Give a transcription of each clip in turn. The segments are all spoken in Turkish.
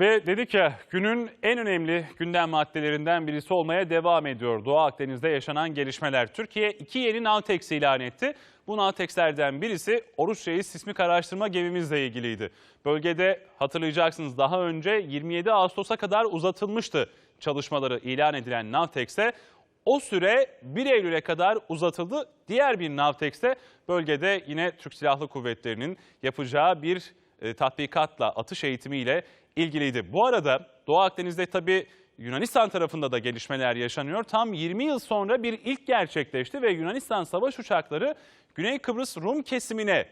Ve dedik ya günün en önemli gündem maddelerinden birisi olmaya devam ediyor. Doğu Akdeniz'de yaşanan gelişmeler. Türkiye iki yeni Navtex ilan etti. Bu Navtex'lerden birisi Oruç Reis sismik araştırma gemimizle ilgiliydi. Bölgede hatırlayacaksınız daha önce 27 Ağustos'a kadar uzatılmıştı çalışmaları ilan edilen Navtex'e. O süre 1 Eylül'e kadar uzatıldı. Diğer bir Navtex'te bölgede yine Türk Silahlı Kuvvetleri'nin yapacağı bir e, tatbikatla, atış eğitimiyle ilgiliydi. Bu arada Doğu Akdeniz'de tabii Yunanistan tarafında da gelişmeler yaşanıyor. Tam 20 yıl sonra bir ilk gerçekleşti ve Yunanistan savaş uçakları Güney Kıbrıs Rum kesimine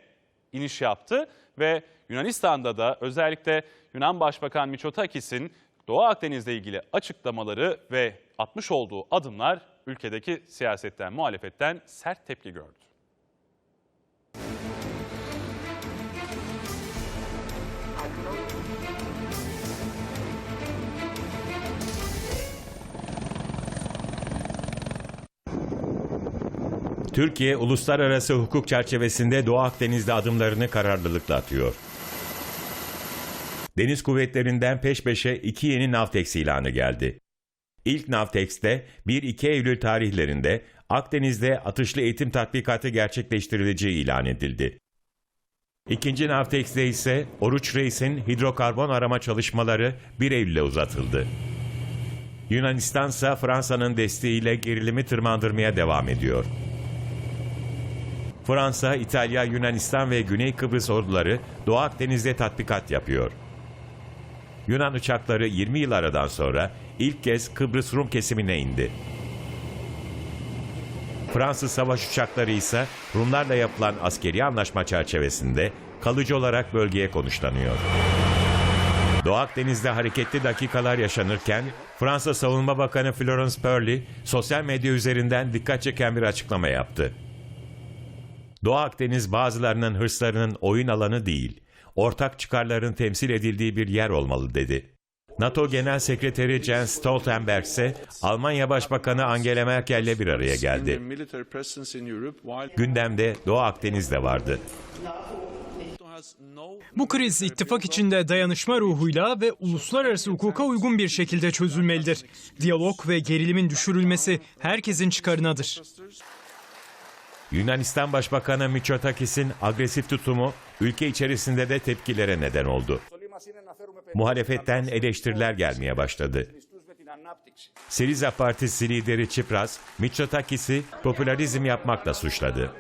iniş yaptı ve Yunanistan'da da özellikle Yunan Başbakan Mitsotakis'in Doğu Akdeniz'le ilgili açıklamaları ve atmış olduğu adımlar ülkedeki siyasetten, muhalefetten sert tepki gördü. Türkiye uluslararası hukuk çerçevesinde Doğu Akdeniz'de adımlarını kararlılıkla atıyor. Deniz kuvvetlerinden peş peşe iki yeni Navtex ilanı geldi. İlk Navtex'te 1-2 Eylül tarihlerinde Akdeniz'de atışlı eğitim tatbikatı gerçekleştirileceği ilan edildi. İkinci Navtex'te ise Oruç Reis'in hidrokarbon arama çalışmaları 1 Eylül'e uzatıldı. Yunanistan ise Fransa'nın desteğiyle gerilimi tırmandırmaya devam ediyor. Fransa, İtalya, Yunanistan ve Güney Kıbrıs orduları Doğu Akdeniz'de tatbikat yapıyor. Yunan uçakları 20 yıl aradan sonra ilk kez Kıbrıs Rum kesimine indi. Fransız savaş uçakları ise Rumlarla yapılan askeri anlaşma çerçevesinde kalıcı olarak bölgeye konuşlanıyor. Doğu Akdeniz'de hareketli dakikalar yaşanırken Fransa Savunma Bakanı Florence Parly sosyal medya üzerinden dikkat çeken bir açıklama yaptı. Doğu Akdeniz bazılarının hırslarının oyun alanı değil, ortak çıkarların temsil edildiği bir yer olmalı dedi. NATO Genel Sekreteri Jens Stoltenberg ise Almanya Başbakanı Angela Merkel'le bir araya geldi. Gündemde Doğu Akdeniz de vardı. Bu kriz ittifak içinde dayanışma ruhuyla ve uluslararası hukuka uygun bir şekilde çözülmelidir. Diyalog ve gerilimin düşürülmesi herkesin çıkarınadır. Yunanistan Başbakanı Mitsotakis'in agresif tutumu ülke içerisinde de tepkilere neden oldu. Muhalefetten eleştiriler gelmeye başladı. Siriza Partisi lideri Çipras, Mitsotakis'i popülarizm yapmakla suçladı.